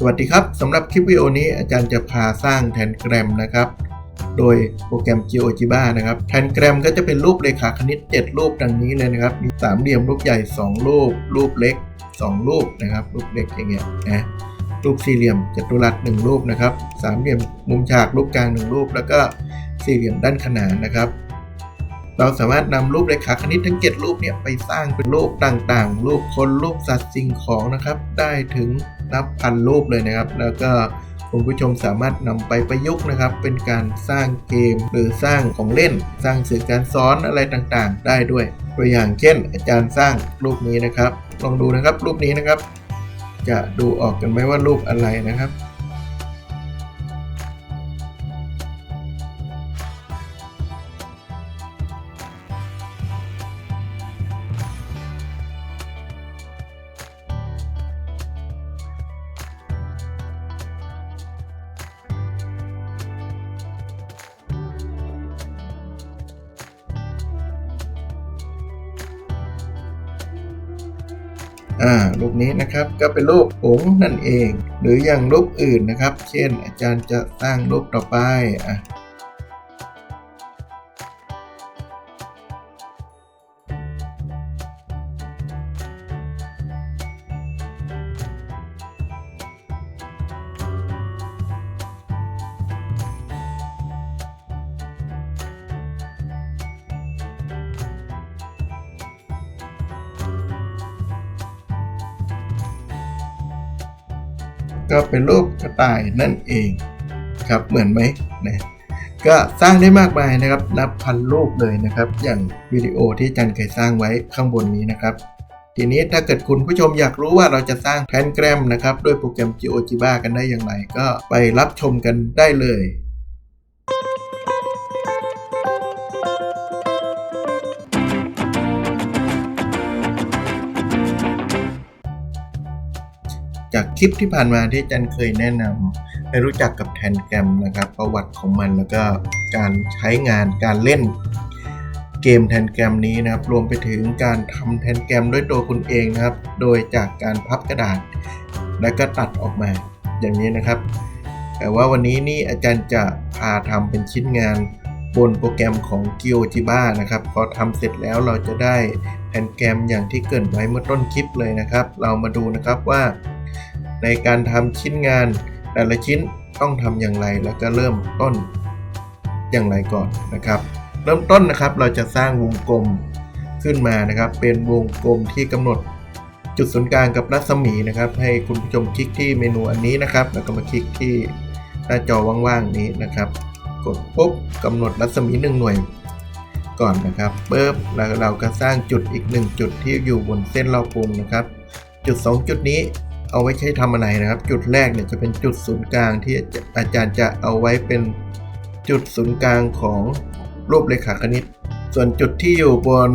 สวัสดีครับสำหรับคลิปวิดีโอนี้อาจารย์จะพาสร้างแทนแกรมนะครับ โดยโปรแกรม GeoGebra นะครับแทนแกรมก็จะเป็นรูปเรขาคณิต 7 รูปดังนี้เลยนะครับ มีสามเหลี่ยมรูปใหญ่ 2 รูป รูปเล็ก 2 รูปนะครับ รูปเล็กอย่างเงี้ยนะรูปสี่เหลี่ยมจัตุรัสหนึ่งรูปนะครับสามเหลี่ยมมุมฉากรูปกลางหนึ่งรูป แล้วก็สี่เหลี่ยมด้านขนานนะครับเราสามารถนำรูปเรขาคณิตทั้ง 7 รูปเนี่ยไปสร้างเป็นรูปต่างๆ รูปคนรูปสัตว์สิ่งของนะครับ ได้ถึง นับพันรูปเลยนะครับ แล้วก็คุณผู้ชมสามารถนำไปประยุกต์นะครับ เป็นการสร้างเกมหรือสร้างของเล่น สร้างสื่อการสอนอะไรต่างๆ ได้ด้วย ตัวอย่างเช่น อาจารย์สร้างรูปนี้นะครับ ลองดูนะครับรูปนี้นะครับ จะดูออกกันไหมว่ารูปอะไรนะครับ นี้นะครับ ก็เป็นรูปผงนั่นเอง หรืออย่างรูปอื่นนะครับ เช่น อาจารย์จะสร้างรูปต่อไปอะ ก็เป็นรูปกระต่ายนั่นเองครับเหมือนไหมนะก็สร้างได้มากมายนะครับ นับพันรูปเลยนะครับ อย่างวิดีโอที่อาจันเคยสร้างไว้ข้างบนนี้นะครับ ทีนี้ถ้าเกิดคุณผู้ชมอยากรู้ว่าเราจะสร้างแพนแกรมนะครับ ด้วยโปรแกรม GeoGebra กันได้อย่างไร ก็ไปรับชมกันได้เลย คลิปที่ผ่านมาที่อาจันเคยแนะนำให้รู้จักกับแทนแกรมนะครับ ประวัติของมันแล้วก็การใช้งานการเล่นเกมแทนแกรมนี้นะครับ รวมไปถึงการทำแทนแกรมด้วยตัวคุณเองนะครับ โดยจากการพับกระดาษ แล้วก็ตัดออกมาอย่างนี้นะครับ แต่ว่าวันนี้นี่อาจารย์จะพาทำเป็นชิ้นงานบนโปรแกรมของ GeoGebra นะครับ พอทำเสร็จแล้วเราจะได้แทนแกรมอย่างที่เกรินไว้เมื่อต้นคลิปเลยนะครับ เรามาดูนะครับว่า ในการทำชิ้นงาน แต่ละชิ้นต้องทำอย่างไรแล้วก็เริ่มต้นอย่างไรก่อนนะครับ เริ่มต้นนะครับเราจะสร้างวงกลมขึ้นมานะครับ เป็นวงกลมที่กำหนดจุดศูนย์กลางกับรัศมีนะครับ ให้คุณผู้ชมคลิกที่เมนูอันนี้นะครับ แล้วก็มาคลิกที่หน้าจอว่างๆนี้นะครับ กดปุ๊บกำหนดรัศมี 1 หน่วยก่อนนะครับเบิบแล้วเราก็สร้างจุดอีก 1 จุดที่อยู่บนเส้นรอบวงนะครับ จุด 2 จุดนี้ เอาไว้ใช้ทำอะไรนะครับ จุดแรกเนี่ยจะเป็นจุดศูนย์กลางที่อาจารย์จะเอาไว้เป็นจุดศูนย์กลางของรูปเรขาคณิต ส่วนจุดที่อยู่บน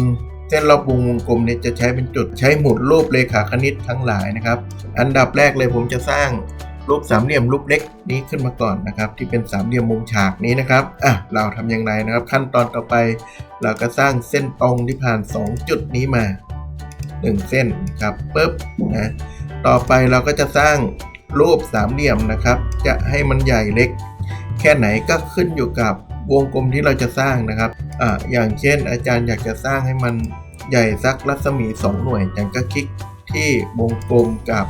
เส้นรอบวงวงกลมเนี่ยจะใช้เป็นจุดใช้หมุดรูปเรขาคณิตทั้งหลายนะครับ อันดับแรกเลยผมจะสร้างรูปสามเหลี่ยมรูปเล็กนี้ขึ้นมาก่อนนะครับ ที่เป็นสามเหลี่ยมมุมฉากนี้นะครับอะเราทำอย่างไรนะครับ ขั้นตอนต่อไป เราก็สร้างเส้นตรงที่ผ่าน 2 จุดนี้มา 1 เส้นครับปุ๊บนะ ต่อไปเราก็จะสร้างรูปสามเหลี่ยมนะครับ จะให้มันใหญ่เล็ก แค่ไหนก็ขึ้นอยู่กับวงกลมที่เราจะสร้างนะครับอ่าอย่างเช่น อาจารย์อยากจะสร้างให้มันใหญ่สักรัศมี 2 หน่วยอาจารย์ก็คลิกที่วงกลมกับ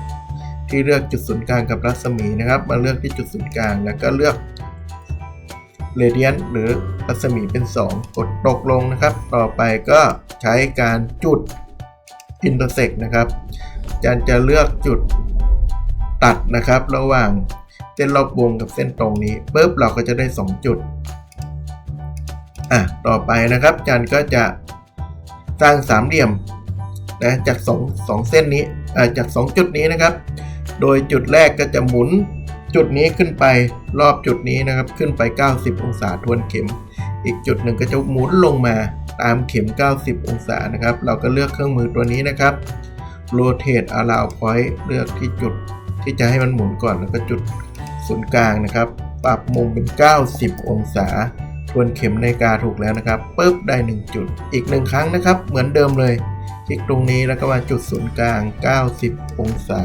ที่เลือกจุดศูนย์กลางกับรัศมีนะครับ มาเลือกที่จุดศูนย์กลางแล้วก็เลือกเรเดียนหรือรัศมีเป็น 2 กดตกลงนะครับ ต่อไปก็ใช้การจุด intersect นะครับ จารย์จะเลือกจุดตัดนะครับ ระหว่างเส้นรอบวงกับเส้นตรงนี้ปุ๊บเราก็จะได้ 2 จุดอะต่อไปนะครับอาจารย์ก็จะสร้างสามเหลี่ยมนะจาก2 2เส้นนี้อ่าจาก 2 จุดนี้นะครับ โดยจุดแรกก็จะหมุนจุดนี้ขึ้นไปรอบจุดนี้นะครับขึ้นไป 90 องศาทวนเข็ม อีกจุดหนึ่งก็จะหมุนลงมาตามเข็ม 90 องศานะครับ เราก็เลือกเครื่องมือตัวนี้นะครับ rotate allow point เลือกที่จุดที่จะให้มันหมุนก่อนแล้วก็จุดศูนย์กลางนะครับ ปรับมุมเป็น 90 องศา ทวนเข็มนาฬิกาถูกแล้วนะครับปุ๊บได้ 1 จุด อีกหนึ่งครั้งนะครับ เหมือนเดิมเลย คลิกตรงนี้แล้วก็มาจุดศูนย์กลาง 90 องศา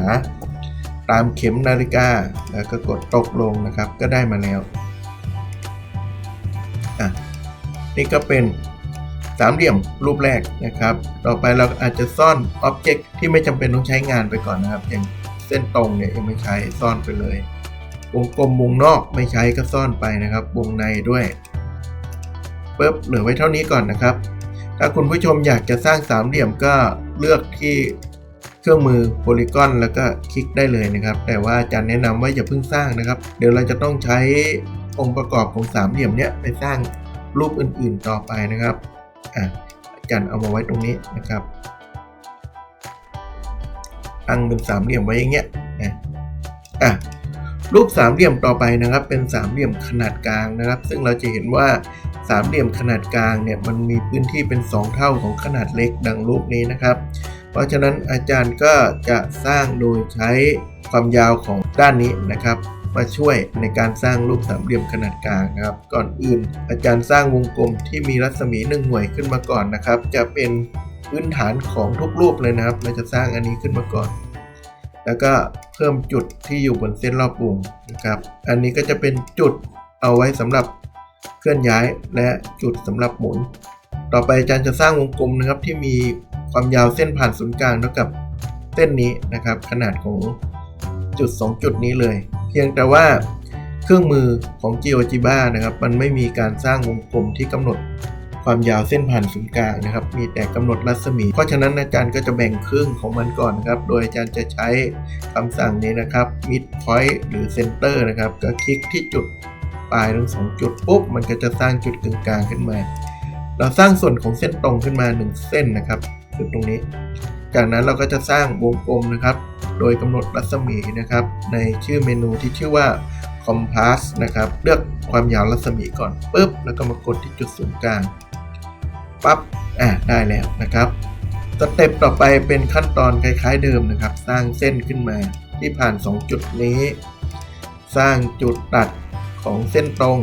ตามเข็มนาฬิกา แล้วก็กดตกลงนะครับ ก็ได้มาแล้ว อะ นี่ก็เป็น สามเหลี่ยมรูปแรกนะครับ ต่อไปเราอาจจะซ่อนอ็อบเจกต์ที่ไม่จำเป็นต้องใช้งานไปก่อนนะครับ อย่างเส้นตรงเนี่ยยังไม่ใช้ซ่อนไปเลย วงกลมวงนอกไม่ใช้ก็ซ่อนไปนะครับ วงในด้วยปุ๊บเหลือไว้เท่านี้ก่อนนะครับ ถ้าคุณผู้ชมอยากจะสร้างสามเหลี่ยมก็เลือกที่เครื่องมือโพลีกอนแล้วก็คลิกได้เลยนะครับ แต่ว่าอาจารย์แนะนำว่าอย่าเพิ่งสร้างนะครับ เดี๋ยวเราจะต้องใช้องค์ประกอบของสามเหลี่ยมเนี้ยไปสร้างรูปอื่นๆต่อไปนะครับ อะอาจารย์เอามาไว้ตรงนี้นะครับ ตั้งเป็นสามเหลี่ยมไว้อย่างเงี้ยนะอะรูปสามเหลี่ยมต่อไปนะครับ เป็นสามเหลี่ยมขนาดกลางนะครับ ซึ่งเราจะเห็นว่าสามเหลี่ยมขนาดกลางเนี่ยมันมีพื้นที่เป็น 2 เท่าของขนาดเล็กดังรูปนี้นะครับ เพราะฉะนั้นอาจารย์ก็จะสร้างโดยใช้ความยาวของด้านนี้นะครับ มาช่วยในการสร้างรูปสามเหลี่ยมขนาดกลางนะครับ ก่อนอื่น อาจารย์สร้างวงกลมที่มีรัศมีหนึ่งหน่วยขึ้นมาก่อนนะครับ จะเป็นพื้นฐานของทุกรูปเลยนะครับ เราจะสร้างอันนี้ขึ้นมาก่อน แล้วก็เพิ่มจุดที่อยู่บนเส้นรอบวงนะครับ อันนี้ก็จะเป็นจุดเอาไว้สำหรับเคลื่อนย้ายและจุดสำหรับหมุน ต่อไปอาจารย์จะสร้างวงกลมนะครับที่มีความยาวเส้นผ่านศูนย์กลางเท่ากับเส้นนี้นะครับ ขนาดของ จุด 2 จุดนี้เลย เพียงแต่ว่าเครื่องมือของ GeoGebra นะครับ มันไม่มีการสร้างวงกลมที่กำหนดความยาวเส้นผ่านศูนย์กลางนะครับ มีแต่กำหนดรัศมี เพราะฉะนั้นอาจารย์ก็จะแบ่งครึ่งของมันก่อนนะครับ โดยอาจารย์จะใช้คำสั่งนี้นะครับ mid point หรือ center นะครับ ก็คลิกที่จุดปลายทั้งสองจุดปุ๊บ มันก็จะสร้างจุดกึ่งกลางขึ้นมา เราสร้างส่วนของเส้นตรงขึ้นมา 1 เส้นนะครับคือตรงนี้ จากนั้นเราก็จะสร้างวงกลมนะครับ โดยกำหนดรัศมีนะครับ ในชื่อเมนูที่ชื่อว่า compass นะครับ เลือกความยาวรัศมีก่อนปุ๊บ แล้วก็มากดที่จุดศูนย์กลางปั๊บอะได้แล้วนะครับสเต็ปต่อไปเป็นขั้นตอนคล้ายๆเดิมนะครับ สร้างเส้นขึ้นมาที่ผ่าน 2 จุดนี้ สร้างจุดตัดของเส้นตรง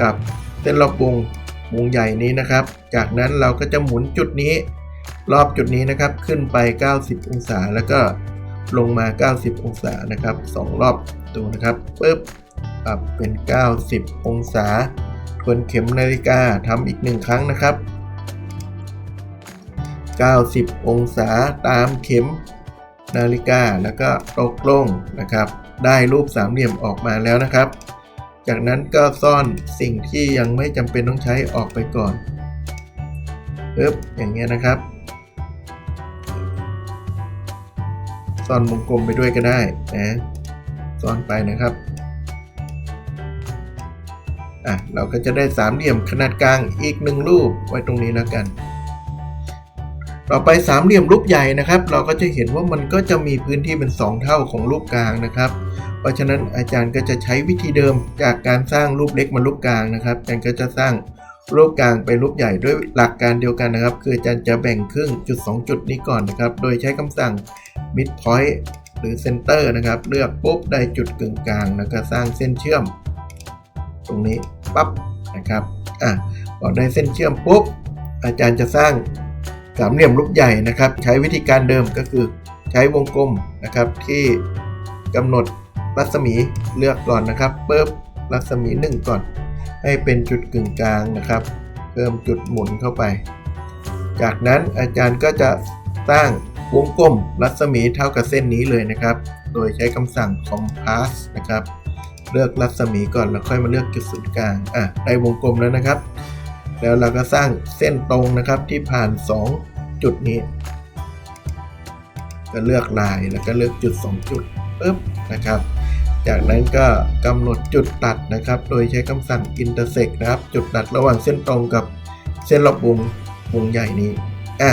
กับเส้นรอบวงวงใหญ่นี้นะครับ จากนั้นเราก็จะหมุนจุดนี้ รอบจุดนี้นะครับขึ้นไป 90 องศาแล้วก็ ลงมา 90 องศานะครับ2รอบดูนะครับปึ๊บปรับเป็น 90 องศา ทวนเข็มนาฬิกาทำอีกหนึ่งครั้งนะครับ 90 องศาตามเข็มนาฬิกาแล้วก็ตกลงนะครับ ได้รูปสามเหลี่ยมออกมาแล้วนะครับ จากนั้นก็ซ่อนสิ่งที่ยังไม่จำเป็นต้องใช้ออกไปก่อนปึ๊บอย่างเงี้ยนะครับ ซ่อนวงกลมไปด้วยก็ได้นะซ่อนไปนะครับอะเราก็จะได้สามเหลี่ยมขนาดกลางอีกหนึ่งรูปไว้ตรงนี้แล้วกัน ต่อไปสามเหลี่ยมรูปใหญ่นะครับ เราก็จะเห็นว่ามันก็จะมีพื้นที่เป็น 2 เท่าของรูปกลางนะครับ เพราะฉะนั้นอาจารย์ก็จะใช้วิธีเดิมจากการสร้างรูปเล็กมารูปกลางนะครับอาจารย์ก็จะสร้างรูปกลางไปรูปใหญ่ด้วยหลักการเดียวกันนะครับ คืออาจารย์จะแบ่งครึ่งจุด 2 จุดนี้ก่อนนะครับ โดยใช้คำสั่ง mid point หรือ center นะครับ เลือกปุ๊บได้จุดกึ่งกลางแล้วก็สร้างเส้นเชื่อม ตรงนี้ปั๊บนะครับอะพอได้เส้นเชื่อมปุ๊บ อาจารย์จะสร้างสามเหลี่ยมรูปใหญ่นะครับ ใช้วิธีการเดิมก็คือใช้วงกลมนะครับที่กำหนดรัศมีเลือกก่อนนะครับปุ๊บรัศมี 1 ก่อน ให้เป็นจุดกึ่งกลางนะครับ เพิ่มจุดหมุนเข้าไป จากนั้นอาจารย์ก็จะ สร้างวงกลมรัศมีเท่ากับเส้นนี้เลยนะครับ โดยใช้คำสั่ง compass นะครับ เลือกรัศมีก่อนแล้วค่อยมาเลือกจุดศูนย์กลาง อะ ได้วงกลมแล้วนะครับ แล้วเราก็สร้างเส้นตรงนะครับที่ผ่าน 2 จุดนี้ ก็เลือกลายแล้วก็เลือกจุด 2 จุดปึ๊บนะครับ จากนั้นก็กำหนดจุดตัดนะครับ โดยใช้คำสั่ง intersect นะครับ จุดตัดระหว่างเส้นตรงกับเส้นรอบวงวงใหญ่นี้ อะ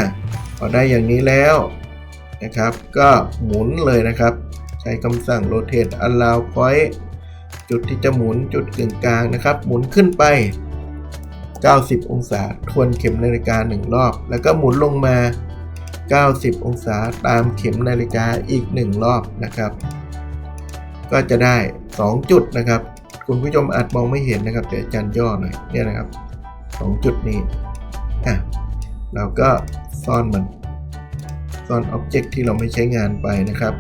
พอได้อย่างนี้แล้วนะครับ ก็หมุนเลยนะครับ ใช้คำสั่ง rotate allow point จุดที่จะหมุนจุดกึ่งกลางนะครับ หมุนขึ้นไป 90 องศา ทวนเข็มนาฬิกา 1 รอบ แล้วก็หมุนลงมา 90 องศาตามเข็มนาฬิกาอีก 1 รอบนะครับ ก็จะได้ 2 จุดนะครับ คุณผู้ชมอาจมองไม่เห็นนะครับเดี๋ยวอาจารย์ย่อหน่อยเนี่ยนะครับ 2 จุดนี้อะเราก็ ซ่อนมันซ่อนอ็อบเจกต์ที่เราไม่ใช้งานไปนะครับ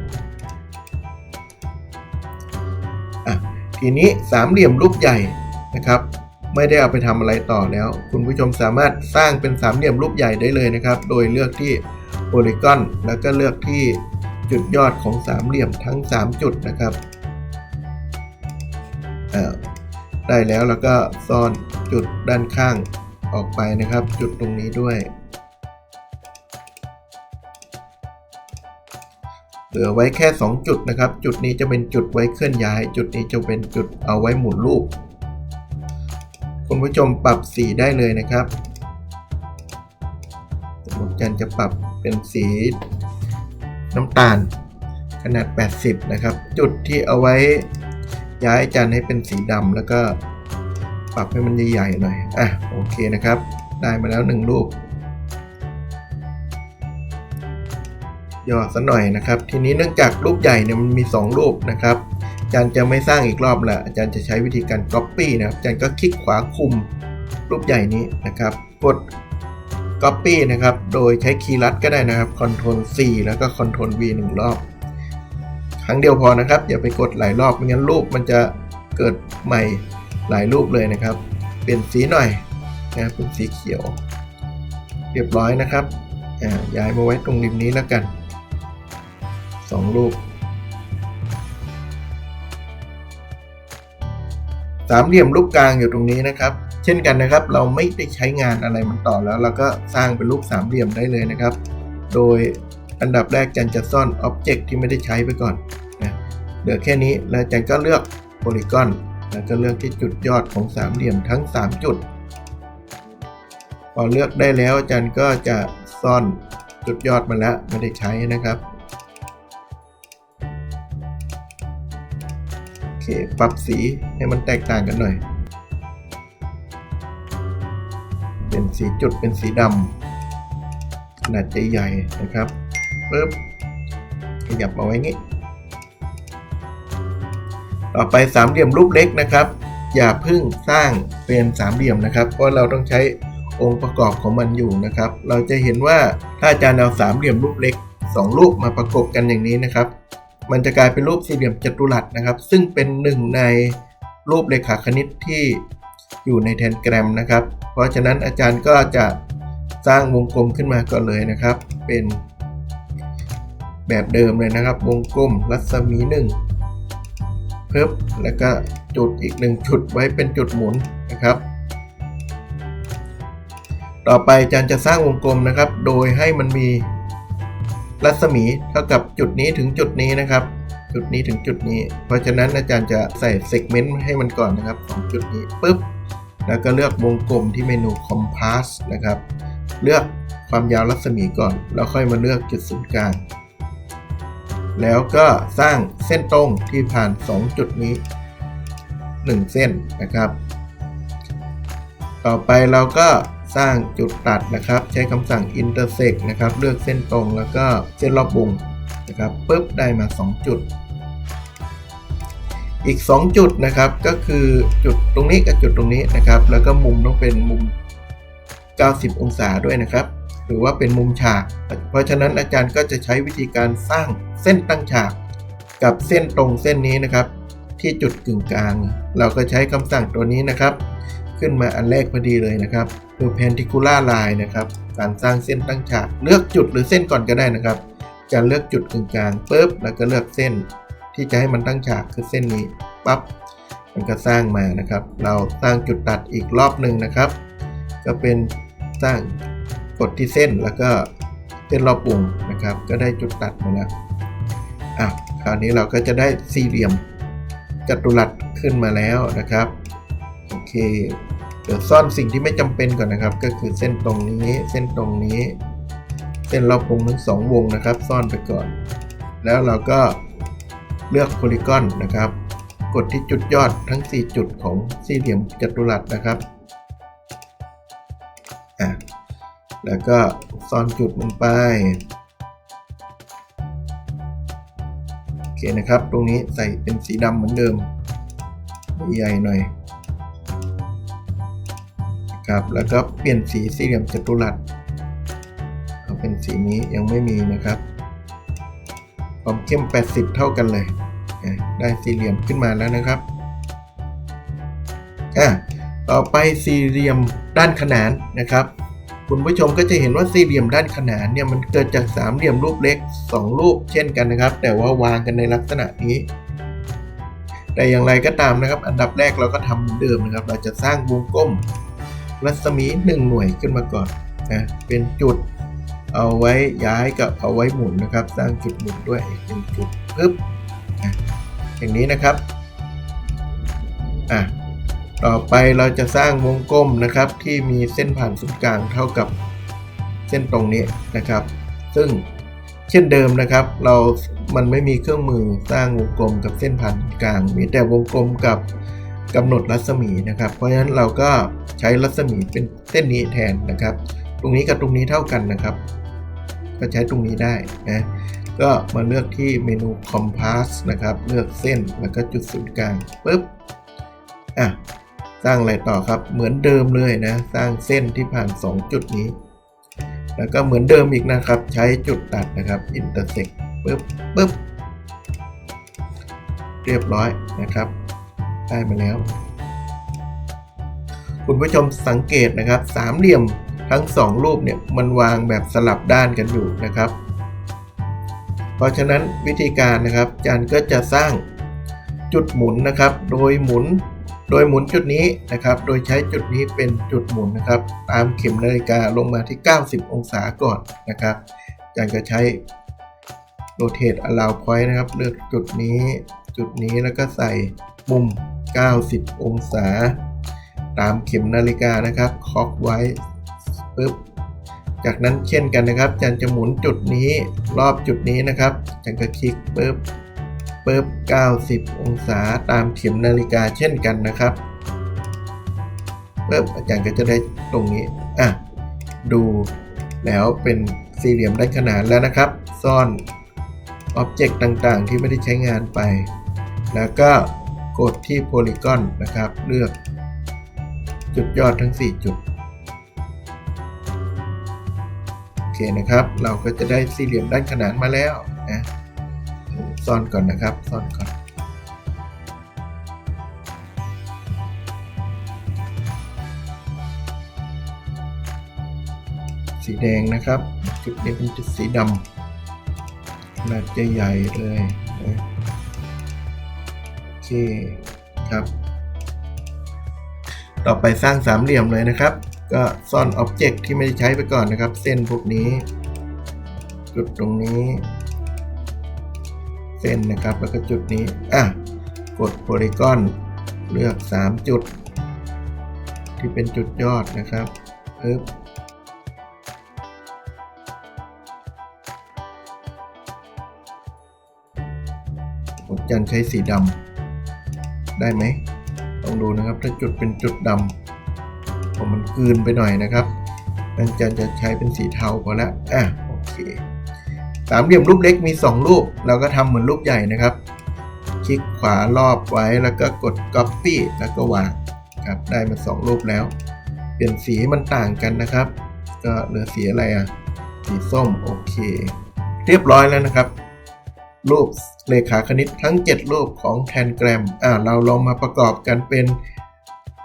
ทีนี้สามเหลี่ยมรูปใหญ่นะครับ ไม่ได้เอาไปทำอะไรต่อแล้ว คุณผู้ชมสามารถสร้างเป็นสามเหลี่ยมรูปใหญ่ได้เลยนะครับ โดยเลือกที่โพลีกอนแล้วก็เลือกที่จุดยอดของสามเหลี่ยมทั้ง 3 จุดนะครับอ่าได้แล้วแล้วก็ซ่อนจุดด้านข้างออกไปนะครับ จุดตรงนี้ด้วย เหลือไว้แค่ 2 จุดนะครับ จุดนี้จะเป็นจุดไว้เคลื่อนย้าย จุดนี้จะเป็นจุดเอาไว้หมุนรูป คุณผู้ชมปรับสีได้เลยนะครับผมจันจะปรับเป็นสีน้ำตาลขนาด 80 นะครับ จุดที่เอาไว้ย้ายจานให้เป็นสีดำแล้วก็ปรับให้มันใหญ่ๆหน่อย อะ โอเคนะครับ ได้มาแล้วหนึ่งรูป ย่อสักหน่อยนะครับ ทีนี้เนื่องจากรูปใหญ่เนี่ยมันมี 2 รูปนะครับ อาจารย์จะไม่สร้างอีกรอบละอาจารย์จะใช้วิธีการ Copy นะครับ อาจารย์ก็คลิกขวาคุมรูปใหญ่นี้นะครับ กด Copy นะครับ โดยใช้คีย์ลัดก็ได้นะครับ Ctrl C แล้วก็ Ctrl V หนึ่งรอบ ครั้งเดียวพอนะครับ อย่าไปกดหลายรอบไม่งั้นรูปมันจะเกิดใหม่หลายรูปเลยนะครับ เปลี่ยนสีหน่อยนะครับเป็นสีเขียว เรียบร้อยนะครับอ่าย้ายมาไว้ตรงริมนี้แล้วกัน สองรูปสามเหลี่ยมรูปกลางอยู่ตรงนี้นะครับ เช่นกันนะครับ เราไม่ได้ใช้งานอะไรมันต่อแล้ว เราก็สร้างเป็นรูปสามเหลี่ยมได้เลยนะครับ โดยอันดับแรกจันจะซ่อนอ็อบเจกต์ที่ไม่ได้ใช้ไปก่อนนะเหลือแค่นี้แล้วจันก็เลือกโพลีกอนแล้วก็เลือกที่จุดยอดของสามเหลี่ยมทั้ง 3 จุด พอเลือกได้แล้วจันก็จะซ่อนจุดยอดมาแล้วไม่ได้ใช้นะครับ เค ปรับสีให้มันแตกต่างกันหน่อย เป็นสีจุดเป็นสีดำขนาดใหญ่ๆนะครับปึ๊บขยับมาไว้งี้ ต่อไปสามเหลี่ยมรูปเล็กนะครับ อย่าเพึ่งสร้างเป็นสามเหลี่ยมนะครับ เพราะเราต้องใช้องค์ประกอบของมันอยู่นะครับ เราจะเห็นว่าถ้าอาจารย์เอาสามเหลี่ยมรูปเล็กสองรูปมาประกบกันอย่างนี้นะครับ มันจะกลายเป็นรูปสี่เหลี่ยมจัตุรัสนะครับ ซึ่งเป็นหนึ่งในรูปเลขาคณิตที่อยู่ในแทนแกรมนะครับ เพราะฉะนั้นอาจารย์ก็จะสร้างวงกลมขึ้นมาก่อนเลยนะครับ เป็นแบบเดิมเลยนะครับ วงกลมรัศมีหนึ่งเพิ่มแล้วก็จุดอีกหนึ่งจุดไว้เป็นจุดหมุนนะครับ ต่อไปอาจารย์จะสร้างวงกลมนะครับ โดยให้มันมี รัศมีเท่ากับจุดนี้ถึงจุดนี้นะครับ จุดนี้ถึงจุดนี้ เพราะฉะนั้นอาจารย์จะใส่เซกเมนต์ให้มันก่อนนะครับของจุดนี้ปุ๊บแล้วก็เลือกวงกลมที่เมนู Compass นะครับ เลือกความยาวรัศมีก่อน แล้วค่อยมาเลือกจุดศูนย์กลาง แล้วก็สร้างเส้นตรงที่ผ่าน 2 จุดนี้ 1 เส้นนะครับ ต่อไปเราก็ สร้างจุดตัดนะครับ ใช้คำสั่ง intersect นะครับ เลือกเส้นตรงแล้วก็เส้นรอบวงนะครับปุ๊บได้มา 2 จุด อีก 2 จุดนะครับก็คือจุดตรงนี้กับจุดตรงนี้นะครับ แล้วก็มุมต้องเป็นมุม 90 องศาด้วยนะครับ หรือว่าเป็นมุมฉาก เพราะฉะนั้นอาจารย์ก็จะใช้วิธีการสร้างเส้นตั้งฉาก กับเส้นตรงเส้นนี้นะครับ ที่จุดกึ่งกลาง เราก็ใช้คำสั่งตัวนี้นะครับ ขึ้นมาอันแรกพอดีเลยนะครับคือ penticular line นะครับ การสร้างเส้นตั้งฉาก เลือกจุดหรือเส้นก่อนก็ได้นะครับ จะเลือกจุดกึ่งกลางปุ๊บแล้วก็เลือกเส้น ที่จะให้มันตั้งฉากคือเส้นนี้ปั๊บมันก็สร้างมานะครับ เราสร้างจุดตัดอีกรอบหนึ่งนะครับ ก็เป็นสร้างกดที่เส้นแล้วก็เส้นรอบวงนะครับ ก็ได้จุดตัดมาแล้วอะคราวนี้เราก็จะได้สี่เหลี่ยมจัตุรัสขึ้นมาแล้วนะครับ โอเค เดี๋ยวซ่อนสิ่งที่ไม่จำเป็นก่อนนะครับ ก็คือเส้นตรงนี้เส้นตรงนี้ เส้นรอบวงทั้งสองวงนะครับ ซ่อนไปก่อน แล้วเราก็เลือกโพลีกอนนะครับ กดที่จุดยอดทั้ง 4 จุดของสี่เหลี่ยมจัตุรัสนะครับอะแล้วก็ซ่อนจุดลงไปโอเคนะครับ ตรงนี้ใส่เป็นสีดำเหมือนเดิม ใหญ่หน่อย ครับ แล้วก็เปลี่ยนสีสี่เหลี่ยมจัตุรัสเอาเป็นสีนี้ยังไม่มีนะครับ ความเข้ม 80 เท่ากันเลย ได้สี่เหลี่ยมขึ้นมาแล้วนะครับอะต่อไปสี่เหลี่ยมด้านขนานนะครับ คุณผู้ชมก็จะเห็นว่าสี่เหลี่ยมด้านขนานเนี่ยมันเกิดจากสามเหลี่ยมรูปเล็กสองรูปเช่นกันนะครับ แต่ว่าวางกันในลักษณะนี้แต่อย่างไรก็ตามนะครับ อันดับแรกเราก็ทำเหมือนเดิมนะครับ เราจะสร้างวงกลม รัศมีหนึ่งหน่วยขึ้นมาก่อนนะเป็นจุดเอาไว้ย้ายกับเอาไว้หมุนนะครับ สร้างจุดหมุนด้วยเป็นจุดปึ๊บอะอย่างนี้นะครับอะต่อไปเราจะสร้างวงกลมนะครับ ที่มีเส้นผ่านศูนย์กลางเท่ากับเส้นตรงนี้นะครับ ซึ่งเช่นเดิมนะครับ เรามันไม่มีเครื่องมือสร้างวงกลมกับเส้นผ่านศูนย์กลาง มีแต่วงกลมกับ กำหนดรัศมีนะครับ เพราะฉะนั้นเราก็ใช้รัศมีเป็นเส้นนี้แทนนะครับ ตรงนี้กับตรงนี้เท่ากันนะครับ ก็ใช้ตรงนี้ได้นะก็มาเลือกที่เมนู Compass นะครับ เลือกเส้นแล้วก็จุดศูนย์กลางปุ๊บอะสร้างอะไรต่อครับเหมือนเดิมเลยนะ สร้างเส้นที่ผ่าน 2 จุดนี้ แล้วก็เหมือนเดิมอีกนะครับ ใช้จุดตัดนะครับ intersect ปุ๊บปุ๊บเรียบร้อยนะครับ ได้มาแล้ว คุณผู้ชมสังเกตนะครับสามเหลี่ยมทั้งสองรูปเนี่ยมันวางแบบสลับด้านกันอยู่นะครับ เพราะฉะนั้นวิธีการนะครับจารย์ก็จะสร้างจุดหมุนนะครับ โดยหมุนโดยหมุนจุดนี้นะครับ โดยใช้จุดนี้เป็นจุดหมุนนะครับ ตามเข็มนาฬิกาลงมาที่ 90 องศาก่อนนะครับจารย์ก็ใช้ rotate allow point นะครับ เลือกจุดนี้จุดนี้แล้วก็ใส่มุม 90 องศา ตามเข็มนาฬิกานะครับคอกไว้ปึ๊บจากนั้นเช่นกันนะครับอาจารย์จะหมุนจุดนี้รอบจุดนี้นะครับอาจารย์ก็คลิกปึ๊บปึ๊บ90 องศาตามเข็มนาฬิกาเช่นกันนะครับปึ๊บอาจารย์ก็จะได้ตรงนี้อะดูแล้วเป็นสี่เหลี่ยมด้านขนานแล้วนะครับ ซ่อนอ็อบเจกต์ต่างๆ ที่ไม่ได้ใช้งานไป แล้วก็ กดที่โพลีกอนนะครับ เลือกจุดยอดทั้ง 4 จุด โอเคนะครับ เราก็จะได้สี่เหลี่ยมด้านขนานมาแล้วนะซ่อนก่อนนะครับ ซ่อนก่อน สีแดงนะครับ จุดนี้เป็นจุดสีดำขนาดใหญ่ๆเลยนะ คครับ ต่อไปสร้างสามเหลี่ยมเลยนะครับ ก็ซ่อนอ็อบเจกต์ที่ไม่ได้ใช้ไปก่อนนะครับ เส้นพวกนี้ จุดตรงนี้ เส้นนะครับ แล้วก็จุดนี้ อะ กดโพลีกอนเลือก 3 จุด ที่เป็นจุดยอดนะครับปึ๊บผมจันใช้สีดำ ได้ไหมต้องดูนะครับถ้าจุดเป็นจุดดำผมมันกืนไปหน่อยนะครับอาจารย์จะใช้เป็นสีเทาพอละอะโอเคสามเหลี่ยมรูปเล็กมี 2 รูป เราก็ทำเหมือนรูปใหญ่นะครับ คลิกขวารอบไว้แล้วก็กด Copy แล้วก็วางครับได้มา 2 รูปแล้ว เปลี่ยนสีให้มันต่างกันนะครับ ก็เหลือสีอะไรอะสีส้มโอเค เรียบร้อยแล้วนะครับ รูปเลขาคณิตทั้ง 7 รูปของแทนแกรมอ่าเราลองมาประกอบกันเป็น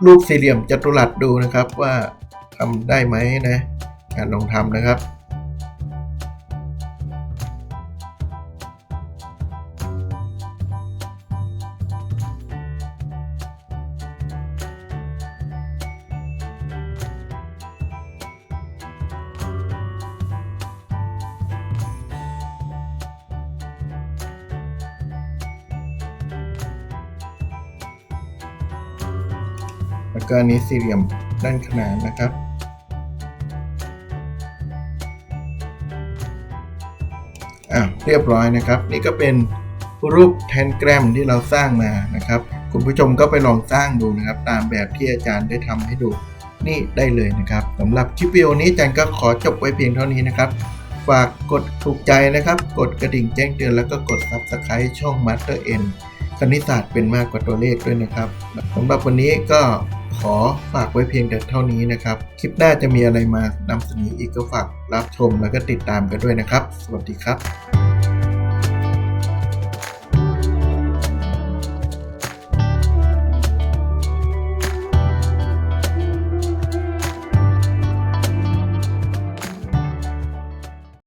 รูปสี่เหลี่ยมจัตุรัสดูนะครับว่าทำได้ไหมนะลองทำนะครับ อันนี้สี่เหลี่ยมด้านขนานนะครับ อะเรียบร้อยนะครับ นี่ก็เป็นรูปแทนแกรมที่เราสร้างมานะครับ คุณผู้ชมก็ไปลองสร้างดูนะครับ ตามแบบที่อาจารย์ได้ทำให้ดูนี่ได้เลยนะครับสำหรับคลิปวิดีโอนี้อาจารย์ก็ขอจบไว้เพียงเท่านี้นะครับ ฝากกดถูกใจนะครับ กดกระดิ่งแจ้งเตือนแล้วก็กด Subscribe ช่อง Master N คณิตศาสตร์เป็นมากกว่าตัวเลขด้วยนะครับสำหรับวันนี้ก็ ขอฝากไว้เพียงแต่เท่านี้นะครับ คลิปหน้าจะมีอะไรมานำเสนออีกก็ฝากรับชมแล้วก็ติดตามกันด้วยนะครับ สวัสดีครับ